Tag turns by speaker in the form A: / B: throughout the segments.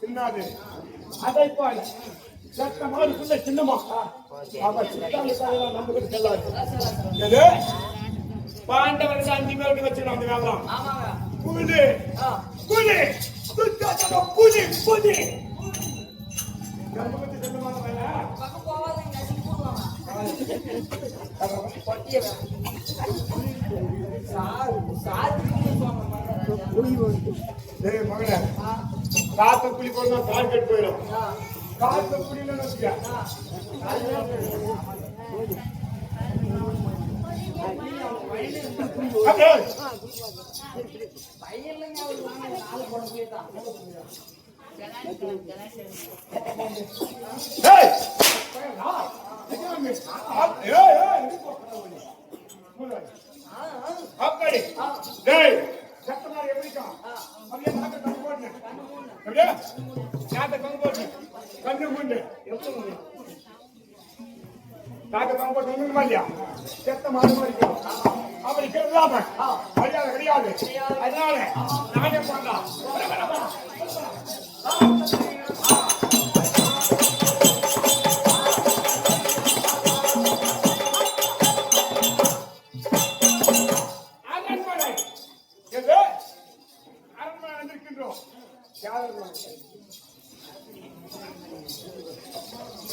A: சின்னாது. அதை பாரு சட்ட மாறுக்குள்ள சின்னமா? அவ சித்தாளுக்காக நம்ம கிட்ட செல்லாது. பாண்டவர்கள் அஞ்சு பேருக்கு வச்சிருக்கோம் அந்த வேலாம் புலி. புலி. புலி. புலி. நம்ம கிட்ட சின்னமா வேலை?
B: பக்கம் போவாதீங்க நடி போடுவாங்க பட்டிய சார் சார்
A: மகனே. காத்த புலி போனா கால் கட்டு போயிடும் காத்த புலில வச்சுக்க அப்படியே
B: பையன்லங்க அவர் வாங்க நாலு படம் போயிட்டான்
A: ஏய் ஏய் ஏய் அப்படி டேய் சத்தமா எப்படிக்கா அப்படியே நாக்க கண்ணு போடுங்க அப்படியே நாக்க கண்ணு போடுங்க கண்ணு மூண்டு நாக்க கண்ணு போட்டு ஒண்ணுமே இல்லையா? செத்த மாடு. மாதிரி அப்படி கேட்கலாம மரியாதை கிடையாது. அதனால நானே பண்ணலாம்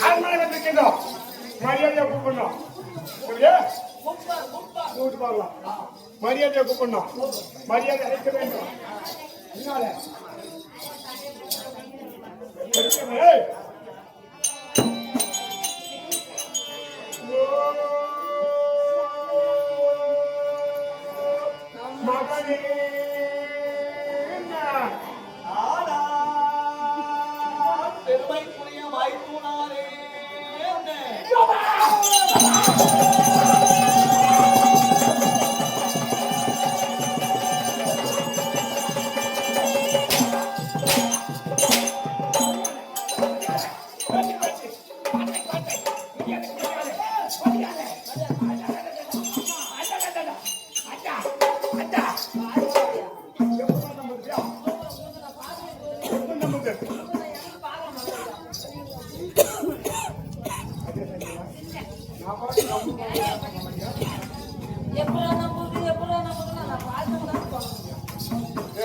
A: அரண்மனை வந்திருக்கின்றோம் மரியாதையா கூப்பிடணும். சரியா கூப்பிட்டு பார்க்கலாம் மரியாதையா கூப்பிடணும். மரியாதை அழைக்க வேண்டும். என்னால? மகனே!
B: பெருமைக்குரிய வாய்ப்புனாரே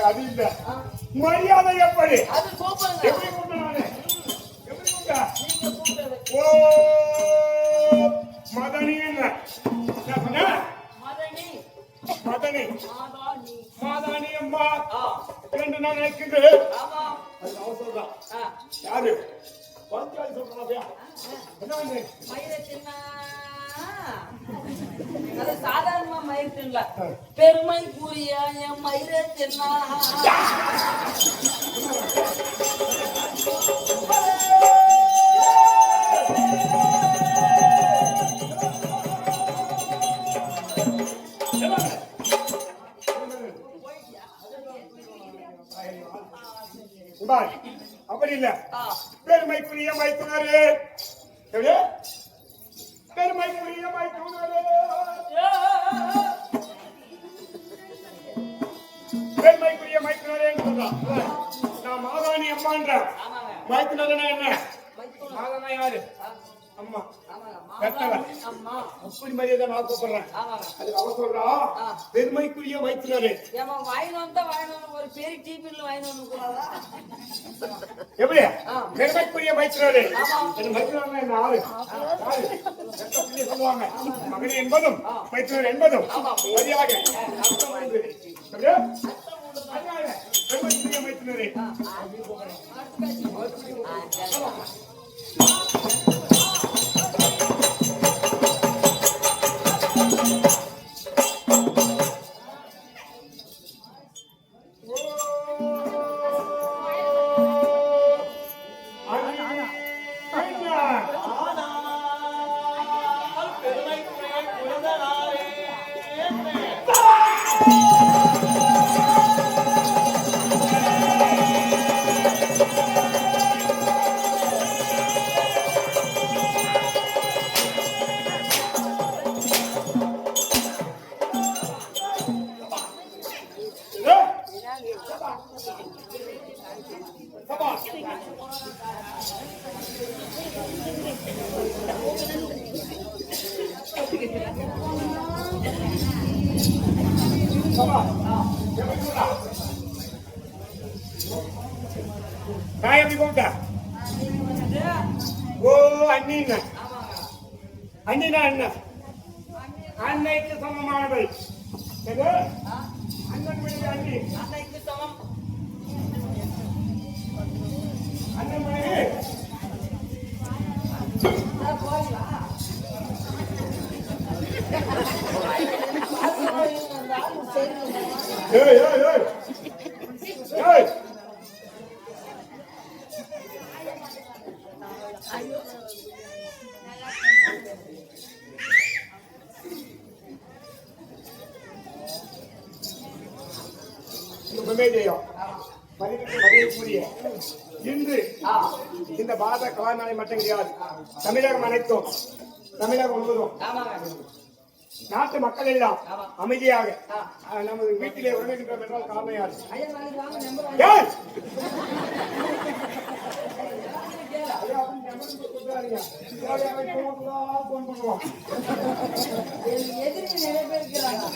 A: அது இல்ல. மரியாதை எப்படி? எப்படி ஓ மதனி என்ன?
B: மதனி.
A: மதனி.
B: மாதாணி
A: அம்மா. என்று நான் நினைக்கின்றேன்
B: சாதாரணமா மயிர் தின்னல பெருமை கூறிய என் மயிரை தின்னா
A: அப்படி இல்ல. பெருமைக்குரிய மைத்துனரே பெருமைக்குரிய மைத்துனரே சொல்றான் நான் மாதாணி அம்மான்ற
B: ஆமாங்க
A: மைத்துனரனா என்ன. மாதானா யாரு? அம்மா. பெத்தவர். அப்படி மரியாதை நான் கூப்பிடுறேன். அது அவ சொல்றா. பெருமைக்குரிய மைத்துனரே
B: ஏமா வந்து ஒரு பெரிய டிபியில் வந்து கூடாதா
A: எப்படி. பெருமைக்குரிய
B: ஆமா.
A: என் மைத்துனர்னா என்ன? ஆளு. சொல்லுவாங்க. மகனே என்பதும் மைத்துனர் என்பதும். சரியாக அர்த்தம் உண்டு. சரியா? அதனால பெருமைக்குரிய நான் எப்படி கூப்பிட்டேன் ஓ அண்ணின்னா அண்ணினா அண்ணன் அன்னைக்கு சமமானவை. எது அண்ணன் மனைவி அண்ணி.
B: அன்னைக்கு சமம்
A: அண்ணன் மனைவி ஏய் ஏய் ஏய் ஏய் சுபமேஜயம் மதிப்புரிய இன்று இந்த பாத கலாநாளை மட்டும் கிடையாது தமிழகம் அனைத்தும் தமிழகம் முழுவதும் நாட்டு மக்கள் எல்லாம். அமைதியாக நமது வீட்டிலே உறங்குகின்றோம் என்றால்
B: இருக்கிறாங்க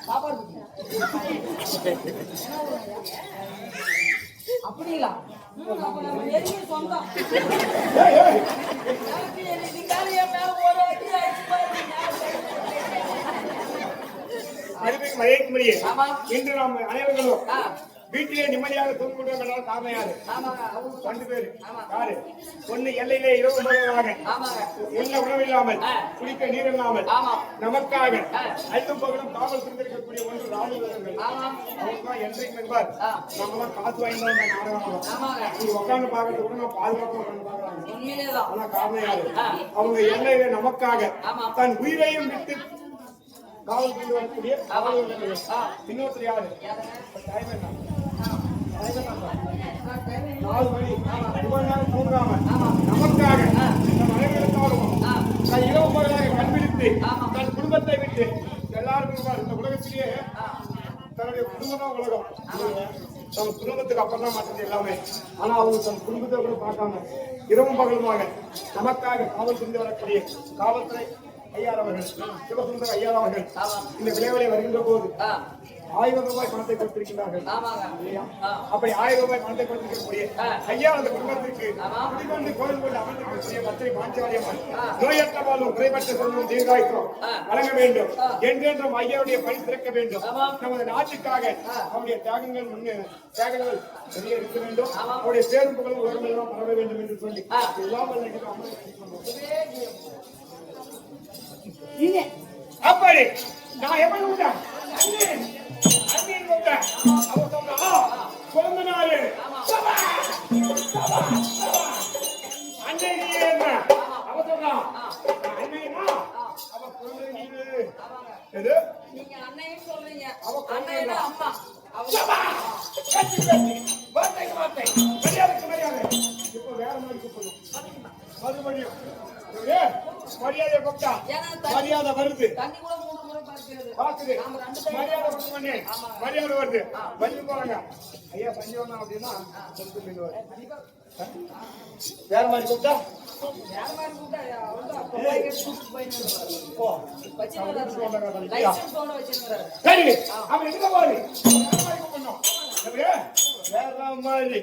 B: சாப்பாடு. அப்படிங்களா நெருங்கிய சொந்தம் ஆமா.
A: இன்று நாம் அனைவர்களும் வீட்டிலே நிம்மதியாக தூங்கிவிட்டோம் என்றால் காமையாது
B: ஆமாங்க. அவங்க
A: ரெண்டு பேரு.
B: ஆமா.
A: யாரு? ஒண்ணு எல்லையிலே இரவு
B: ஆமாங்க.
A: என்ன உணவில்லாமல். குடிக்க நீர் இல்லாமல்
B: ஆமா.
A: நமக்காக. அல்லும் பகலும் காவல் புரிந்திருக்கக்கூடிய ஒன்று ராணுவர்கள் அவங்க என்றைக்கும் என்பார்.
B: ஆ.
A: நம்மளாம் காசு வந்த நாடகம் உட்காந்து பார்க்கறது கூட நான் பாதுகாப்பு ஆனா காரணம் யாரு?
B: ஆ.
A: அவங்க எல்லையில நமக்காக. தன் உயிரையும் விட்டு காவல் புரிந்து வரக்கூடிய. இன்னொருத்தர் யாரு? டைம் என்ன
B: ஆ,
A: டைம் என்ன
B: ஆ, டைம்
A: நாலு மணி இவ்வளவு நேரம் தூங்காம நமக்காக நம் அனைவருக்காகவும்
B: ஆ,
A: தன் இரவு பகலாக கண்பிடித்து
B: ஆமா.
A: தன் குடும்பத்தை விட்டு எல்லாருக்கும் இந்த உலகத்திலேயே
B: ஆ,
A: தன்னுடைய குடும்பம் தான் உலகம் தன் குடும்பத்துக்கு அப்புறம் தான் மற்றது எல்லாமே ஆனா அவங்க தன் குடும்பத்தை கூட பார்க்காம இரவும் பகலுமாக நமக்காக காவல் புரிந்து வரக்கூடிய காவல்துறை ஐயார் அவர்கள் சிவசுந்தர ஐயார் அவர்கள்
B: ஆமா.
A: இந்த விளைவுகளை வருகின்ற போது
B: ஆ,
A: ஆயிரம் ரூபாய் பணத்தை கொடுத்திருக்கிறார்கள் அப்படி ஆயிரம் ரூபாய் பணத்தை கொடுத்திருக்கக்கூடிய. ஐயா அந்த குடும்பத்திற்கு. குடிகொண்டு கோயில் கொண்டு அமர்ந்திருக்கக்கூடிய மத்திரை பாஞ்சாலியம்மன். நோயற்ற வாழும் குறைபற்ற செல்வம் தீர்காய்க்கும்
B: ஆ.
A: வழங்க வேண்டும். என்றென்றும் ஐயாவுடைய பணி திறக்க வேண்டும். நமது நாட்டுக்காக. அவருடைய தியாகங்கள் முன்னே தியாகங்கள் வெளியே இருக்க வேண்டும். அவருடைய பேரும் புகழும் உலகமெல்லாம் பரவ வேண்டும் என்று சொல்லி.
B: நீங்க
A: அப்படி நான் எப்படி அண்ணே நாள் எது
B: நீங்க சொல்றீங்க
A: அவ
B: அம்மா அவங்க
A: மரியாதைக்கு மரியாதை இப்போ வேற மாதிரி கூப்பிடணும் மறுபடியும் மரியாதை கூப்பிட்டா மரியாதை வருது. பாக்குது. மரியாதை பண்ணி. மரியாதை வருது. வந்து போறாங்க ஐயா தண்ணி வேணாம் அப்படின்னா வேற மாதிரி கூப்பிட்டா அவன் எங்க வேற மாதிரி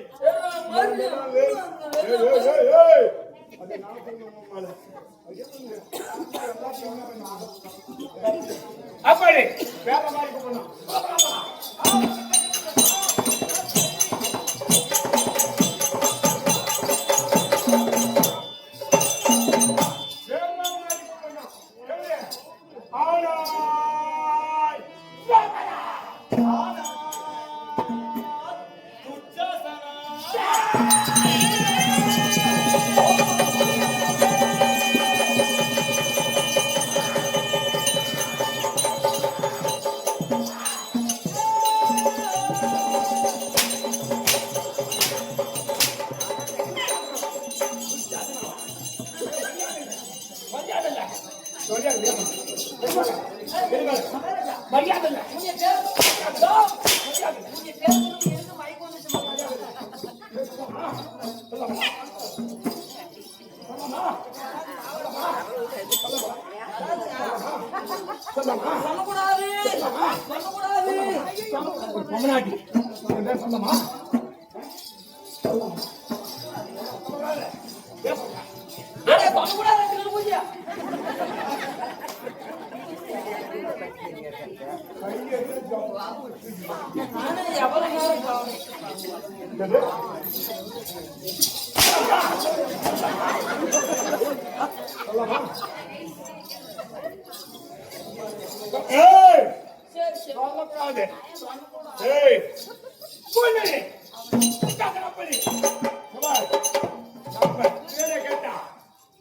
A: அப்படி. வேற மாதிரி பண்ணலாம்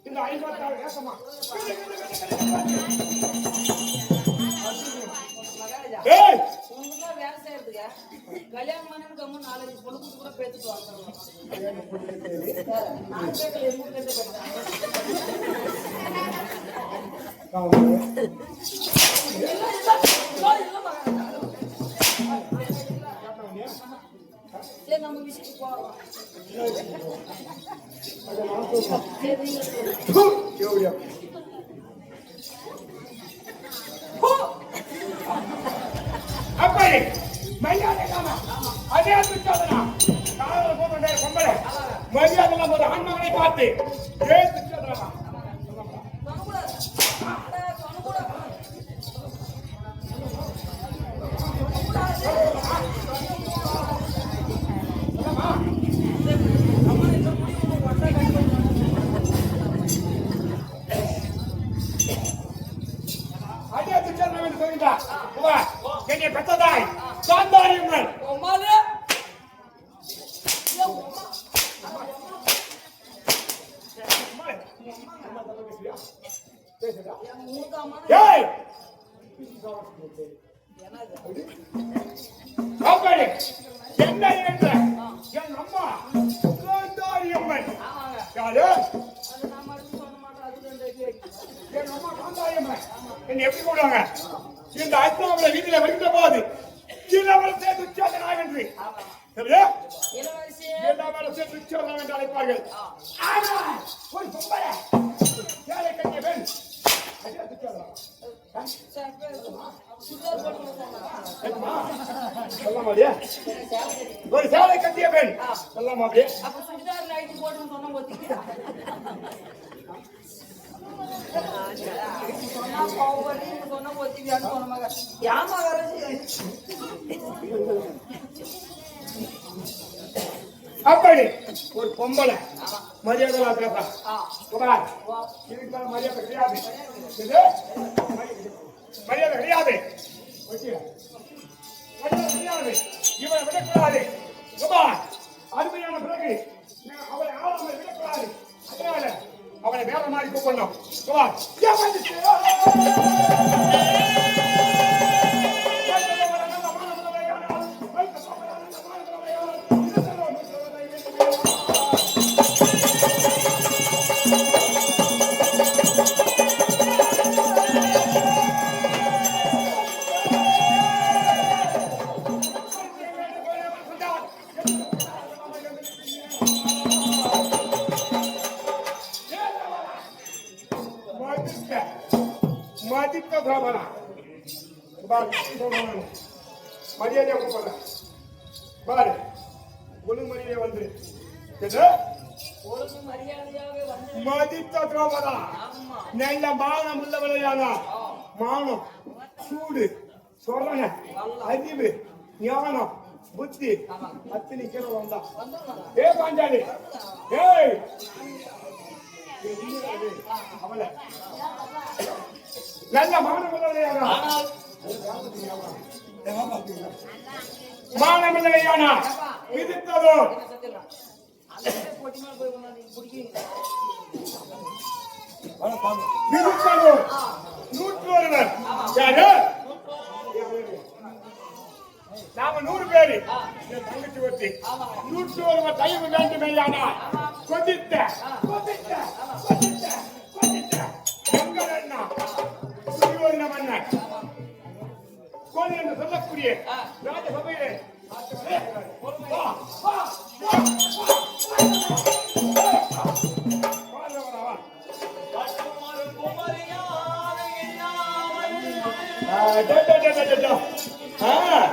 A: இந்த ஐம்பத்தாறு கேசமா
B: கல்யாணம் பண்ணி கம்மு நாலஞ்சு பொண்ணு குட்டி கூட பேத்துட்டு சார், நான் கேட்கல எங்க
A: பார்த்து அப்படி என்ன என்ற என் அம்மா சாந்தாரியம்மன் யாரு என் அம்மா எப்படி போடுவாங்க? இந்த அஸ்தாமல வீட்டில வருகின்ற போது இளவரசே துச்சாதனா என்று.
B: இளவரசே
A: துச்சாதனா என்று அழைப்பார்கள். ஆனால் ஒரு பொம்பளை. சேலை கட்டிய பெண் துச்சாதனா
B: சரி, பேரு. சுடிதார் போட்டு சொன்னாங்க.
A: கேட்குமா? சொல்லாமாடியா
B: சரி, சேலை கட்டி.
A: ஒரு சேலை கட்டிய பெண் அப்படி ஒரு பொம்பளை. மரியாதை
B: வா.
A: இதுக்கு மரியாதை கிடையாது? மரியாதை கிடையாது. கிடையாது. இவனை விடக்கூடாது. அருமையான பிறகு அவனை ஆளாமல் விடக்கூடாது. அதனால அவனை வேற மாதிரி கூப்பிடணும். பாரு மரியாதையா கூப்பிடுறேன் பாரு ஒழுங்கு மரியாதை வந்து. மதித்த திரௌபதா? நல்ல மானம் உள்ளவளையானா மானம். சூடு. சொரண. அறிவு. ஞானம். புத்தி. அத்தனை கீழே வந்தா. ஏ பாஞ்சாலி. ஏய். அவளை. நல்ல மானம் உள்ளவளையானா
B: ஆனால்
A: மானம் உள்ளவையானா விதித்ததோ விதித்ததோ நூற்று ஒருவர் யாரு? நாம நூறு பேரு. தங்கச்சி ஒருத்தி. நூற்று ஒருவர் தயவு வேண்டுமேயானால் கொதித்த கொதித்த கொதித்த. ராஜாவே என்று சொல்லக்கூடிய ராஜசபையிலே. ஆ.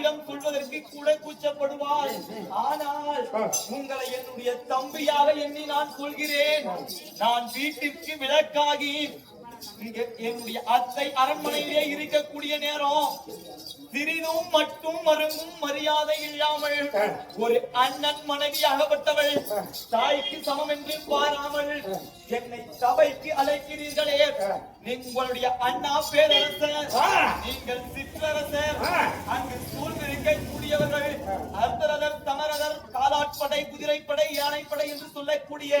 C: தாயிடம் சொல்வதற்கு கூட கூச்சப்படுவாள் ஆனால். உங்களை என்னுடைய தம்பியாக எண்ணி நான் சொல்கிறேன் நான் வீட்டிற்கு விளக்காகி என்னுடைய அத்தை அரண்மனையிலே இருக்கக்கூடிய நேரம். சிறிதும் மட்டும் மருங்கும் மரியாதை இல்லாமல். ஒரு அண்ணன் மனைவியாகப்பட்டவள் தாய்க்கு சமம் என்று பாராமல் என்னை சபைக்கு அழைக்கிறீர்களே. உங்களுடைய அண்ணா பேரரசர். நீங்கள் சிற்றரசர். அங்கு சூழ்ந்திருக்கக்கூடியவர்கள் அர்த்தரதர் தமரதர் காலாட்படை குதிரைப்படை யானைப்படை என்று சொல்லக்கூடிய.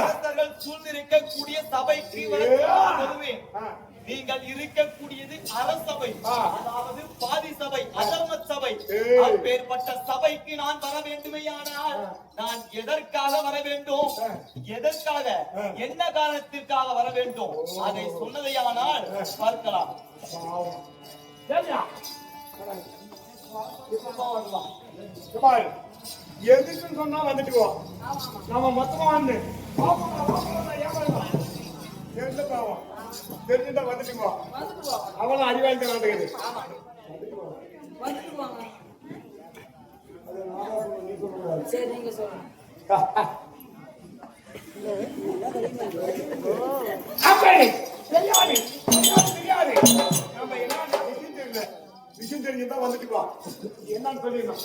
C: அரசர்கள் சூழ்ந்திருக்கக்கூடிய சபைக்கு வருவேன். நீங்கள் இருக்கக்கூடியது அரசபை. அதாவது பாதி சபை அதர்ம சபை. அப்பேற்பட்ட சபைக்கு நான் வர வேண்டுமேயானால் நான் எதற்காக வர வேண்டும்? எதற்காக? என்ன காரணத்திற்காக வர வேண்டும்? அதை சொன்னதையானால் பார்க்கலாம்.
A: எதுக்குன்னு சொன்னா வந்துட்டு போ. நாம மொத்தமா வந்து. தெரிஞ்ச பாவம். தெரிஞ்சுட்டா வந்துட்டு போ அவளும் அறிவாய்ந்து
B: வாங்க சரி நீங்க சொல்லுங்க.
A: அப்படி. தெரியாது. தெரியாது தெரியாது. நம்ம என்ன விஷயம் தெரியல விஷயம் தெரிஞ்சுட்டா வந்துட்டு போ என்னன்னு சொல்லிடணும்.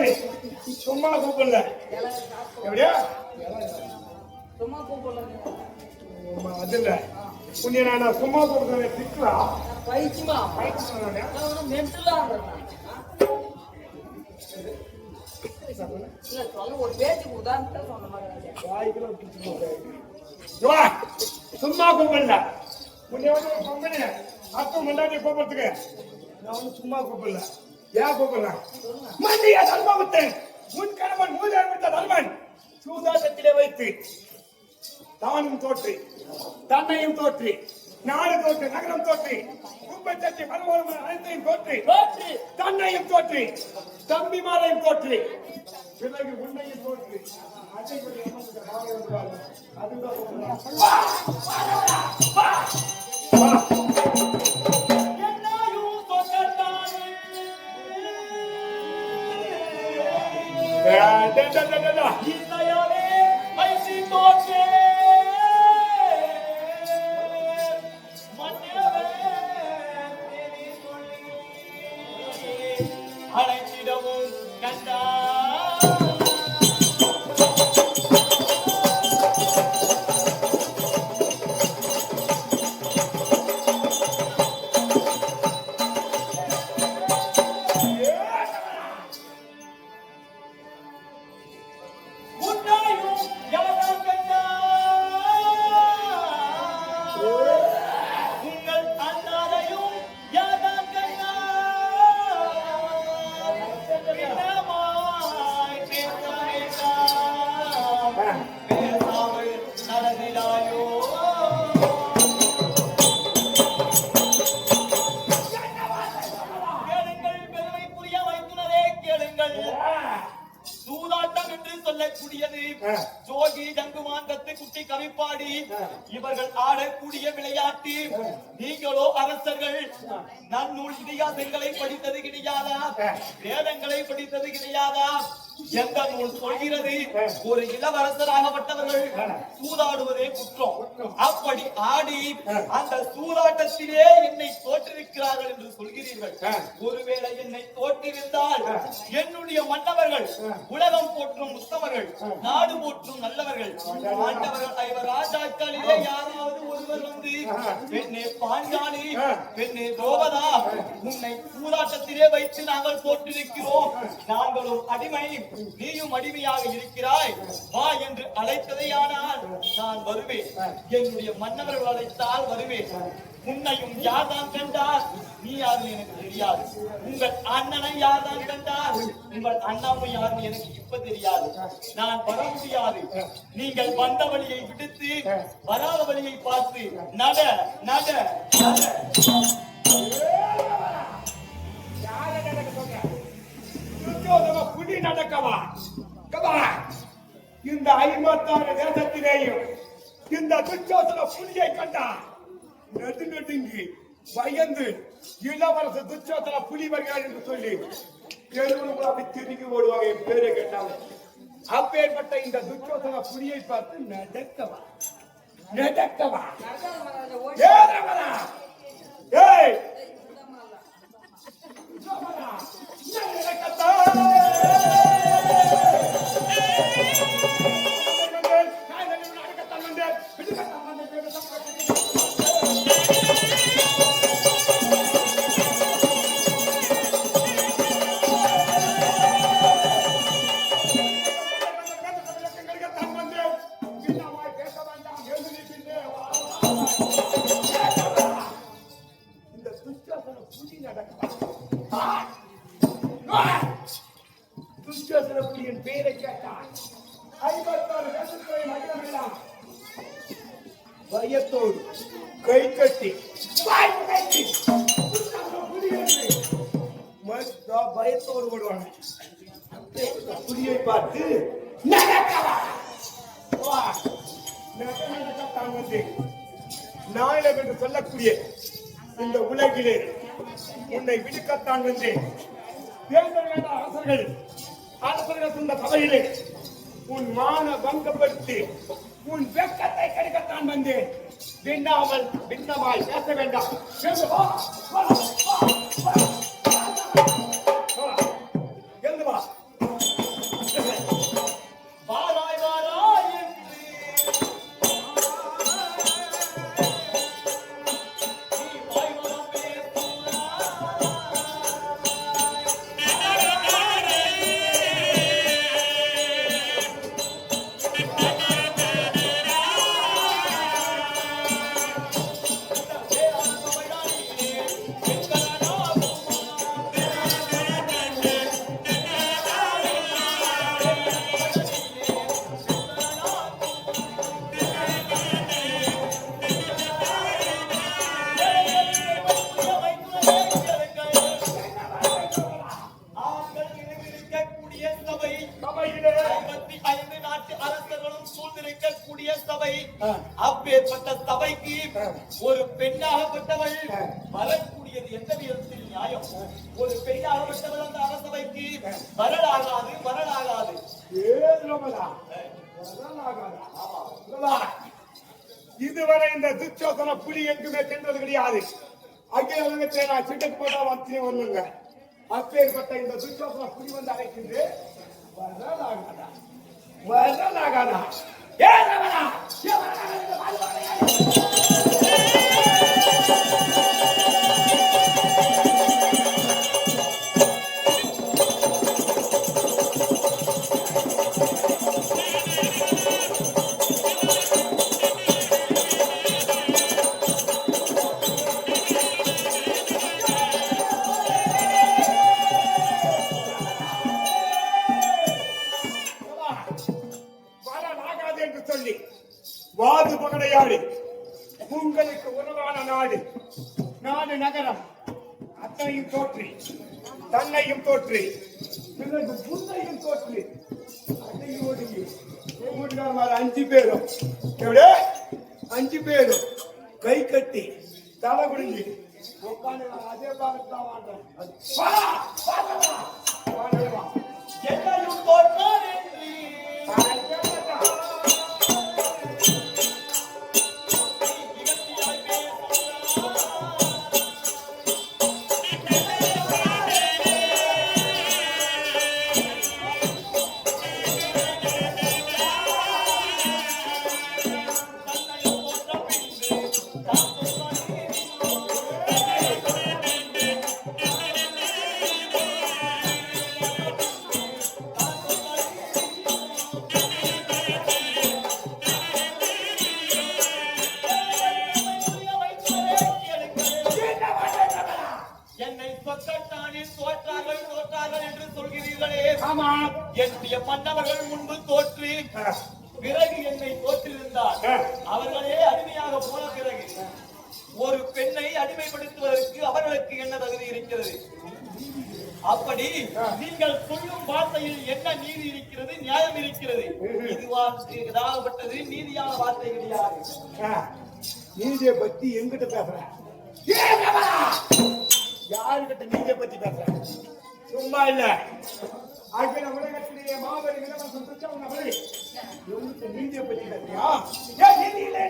A: காப்பாளி சும்மா கூப்பிடல. எப்படியா?
B: சும்மா கூப்பிடலாம்
A: ஆமா, அது இல்ல. புண்ணிய நான் சும்மா கூப்பிடுறேன் திட்டுறா. வா. சும்மா கூப்பிடல. முன்னே வந்து ஒரு பொம்பளை அத்தை முன்னாடி கூப்பிடுறதுக்கு நான் வந்து சும்மா கூப்பிடல. ஏன் கூப்பிடல மண்டிய தர்மபுத்தன்? முன் கணவன் மூதாவிட்ட தர்மன். சூதாட்டத்திலே வைத்து தானும் தோற்றி தன்னையும் தோற்றி நாடு தோற்றி நகரம் தோற்றி குப்பை தட்டி பரவாயில்ல அனைத்தையும் தோற்றி தோற்றி. தன்னையும் தோற்றி தம்பிமாரையும் தோற்றி. பிறகு உன்னையும் தோற்றி. அதுதான்
C: da
A: da
C: da da
A: da.
C: அப்படி ஆடி. அந்த சூதாட்டத்திலே என்னை தோற்றிருக்கிறார்கள் என்று சொல்கிறீர்கள். ஒருவேளை என்னை தோற்றிருந்தால். என்னுடைய மன்னவர்கள். உலகம் போற்றும் உத்தமர்கள். நாடு போற்றும் நல்லவர்கள் ஆண்டவர்கள் ஐவர் ராஜாக்களிலே யாராவது ஒருவர் வந்து. பெண்ணே பாஞ்சாலி. பெண்ணே கோபதா உன்னை சூதாட்டத்திலே வைத்து நாங்கள் தோற்றிருக்கிறோம் நாங்களும் அடிமை நீயும் அடிமையாக இருக்கிறாய் வா என்று அழைத்ததையானால் நான் வருவேன் என்னுடைய மன்னவர்கள் அழைத்தால் வருவேன். உன்னையும் யார்தான் கண்டார் நீ யாருன்னு எனக்கு தெரியாது. உங்கள் அண்ணனை யார்தான் கண்டார் உங்கள் அண்ணாவும் யாருன்னு எனக்கு இப்ப தெரியாது. நான் வர முடியாது. நீங்கள் வந்த வழியை விடுத்து வராத வழியை பார்த்து நட நட நட.
A: யார நடக்கவா? இந்த ஐம்பத்தாறு தேசத்திலேயும் இந்த துச்சோதன புலியை கண்டா. நெடு நெடுங்கி பயந்து இளவரசு துச்சோதன புலி வருகிறார் என்று சொல்லி தெருவுல அப்படி திரும்பி ஓடுவாங்க என் பேரை கேட்டாங்க அப்பேற்பட்ட இந்த துச்சோசன புலியை பார்த்து நடக்கவா நடக்கவா
B: நடக்காத
A: ஏய்! நடக்கத்தான்? உன்னை விடுக்கத்தான் வந்தேன். தேர்தல் அரசர்கள் அரசர்கள் இந்த சபையிலே உன் மான பங்கப்படுத்தி உன் வெக்கத்தை கெடுக்கத்தான் வந்தேன். விண்ணாமல் பின்னமாய் பேச வேண்டாம்.
C: ஒரு பெண்ணாகப்பட்டவள். வரக்கூடியது எந்த விதத்தில் நியாயம்? ஒரு பெண்ணாகப்பட்டவள் அந்த அரசபைக்கு வரலாகாது வரலாகாது.
A: இதுவரை இந்த துச்சோசன புலி எங்குமே சென்றது கிடையாது. அகில உலகத்தை நான் சிட்டுக்கு போட்டா வச்சு வருவாங்க. அப்பேற்பட்ட இந்த துச்சோசன புலி வந்து அழைக்கின்று வரலாகாதா? வரலாகாதா? ஏதவனா வரலாகாது? வாது பகடையாடு உங்களுக்கு உறவான நாடு. நாடு நகரம். அத்தனையும் தோற்றி. தன்னையும் தோற்றி. பிறகு புண்ணையும் தோற்றி. அதையும் ஒடுங்கி
C: என் அஞ்சு பேரும். எப்படி அஞ்சு பேரும். கை கட்டி தலை குடிஞ்சி அதே பாகத்தான் தான் மாட்டேன் வா, வா, நீங்க பத்தி எங்கிட்ட பேசுற ஏன் கமலா? யாருகிட்ட பத்தி பேசுற சும்மா இல்ல. அகில உலகத்திலேயே மாபெரும் இளவரசன் துச்சவன் அவர்கள் எங்கிட்ட நீதியை பத்தி பேசுறியா? ஏன் நீதி இல்லை